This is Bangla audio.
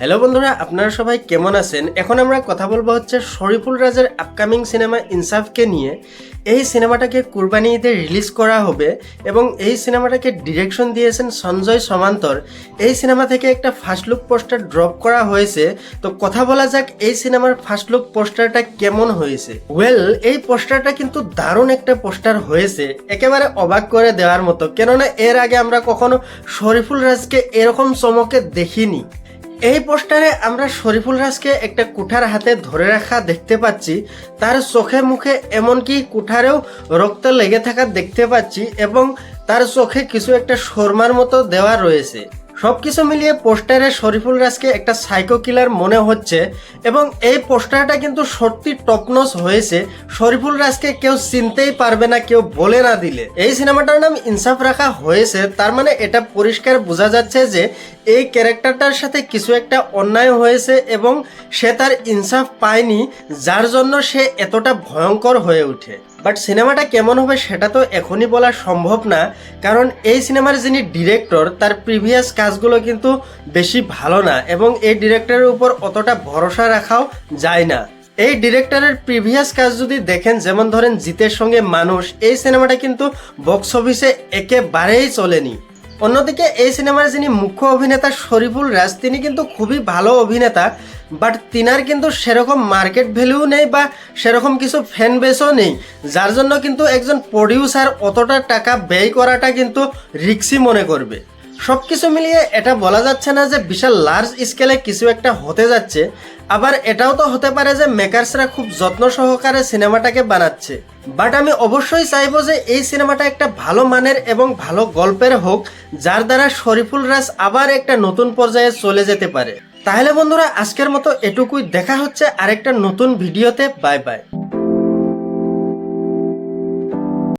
হ্যালো বন্ধুরা, আপনারা সবাই কেমন আছেন? এখন আমরা কথা বলব হচ্ছে শরীফুল রাজের আপকামিং সিনেমা ইনসাফকে নিয়ে। এই সিনেমাটাকে কুরবানি ঈদে রিলিজ করা হবে এবং এই সিনেমাটাকে ডিরেকশন দিয়েছেন সঞ্জয় সমান্তর। এই সিনেমা থেকে একটা ফার্স্ট লুক পোস্টার ড্রপ করা হয়েছে। তো কথা বলা যাক, এই সিনেমার ফার্স্ট লুক পোস্টারটা কেমন হয়েছে? ওয়েল এই পোস্টারটা কিন্তু দারুণ একটা পোস্টার হয়েছে। একেবারে অবাক করে দেওয়ার মতো। কেননা এর আগে আমরা কখনো শরীফুল রাজকে এরকম চমকে দেখিনি। এই পোস্টারে আমরা শরীফুল রাজকে একটা কুঠার হাতে ধরে রাখা দেখতে পাচ্ছি। তার চোখে মুখে এমনকি কুঠারেও রক্ত লেগে থাকা দেখতে পাচ্ছি এবং তার চোখে কিছু একটা শর্মার মতো দেওয়া রয়েছে। সবকিছু মিলিয়ে পোস্টারে শরীফুল রাজকে একটা সাইকো কিলার মনে হচ্ছে এবং এই পোস্টারটা কিন্তু সত্যি টপনস হয়েছে। শরীফুল রাজকে কেউ চিনতেই পারবে না, কেউ বলে না দিলে। এই সিনেমাটার নাম ইনসাফ রাখা হয়েছে, তার মানে এটা পরিষ্কার বোঝা যাচ্ছে যে এই ক্যারেক্টারটার সাথে কিছু একটা অন্যায় হয়েছে এবং সে তার ইনসাফ পায়নি, যার জন্য সে এতটা ভয়ঙ্কর হয়ে ওঠে। বাট সিনেমাটা কেমন হবে সেটা তো এখনই বলা সম্ভব না, কারণ এই সিনেমার যিনি ডিরেক্টর, তার প্রিভিয়াস কাজগুলো কিন্তু বেশি ভালো না এবং এই ডিরেক্টরের উপর অতটা ভরসা রাখাও যায় না। এই ডিরেক্টরের প্রিভিয়াস কাজ যদি দেখেন, যেমন ধরেন জিতের সঙ্গে মানুষ, এই সিনেমাটা কিন্তু বক্স অফিসে একেবারেই চলেনি। অন্যদিকে এই সিনেমার যিনি মুখ্য অভিনেতা শরীফুল রাজ, তিনি কিন্তু খুবই ভালো অভিনেতা, বাট তিনার কিন্তু সেরকম মার্কেট ভ্যালু নেই বা সেরকম কিছু ফ্যান বেসও নেই, যার জন্য কিন্তু একজন প্রডিউসার অতটা টাকা ব্যয় করাটা কিন্তু রিক্সি মনে করবে। সব কিছু মিলিয়ে এটা বলা যাচ্ছে না যে বিশাল লার্জ স্কেলে কিছু একটা হতে যাচ্ছে, আবার এটাও তো হতে পারে যে মেকার্সরা খুব যত্ন সহকারে সিনেমাটাকে বানাচ্ছে। বাট আমি অবশ্যই চাইব যে এই সিনেমাটা একটা ভালো মানের এবং ভালো গল্পের হোক, যার দ্বারা শরীফুল রাজ আবার একটা নতুন পর্যায়ে চলে যেতে পারে। তাহলে বন্ধুরা, আজকের মতো এটুকুই। দেখা হচ্ছে আরেকটা নতুন ভিডিওতে। Bye bye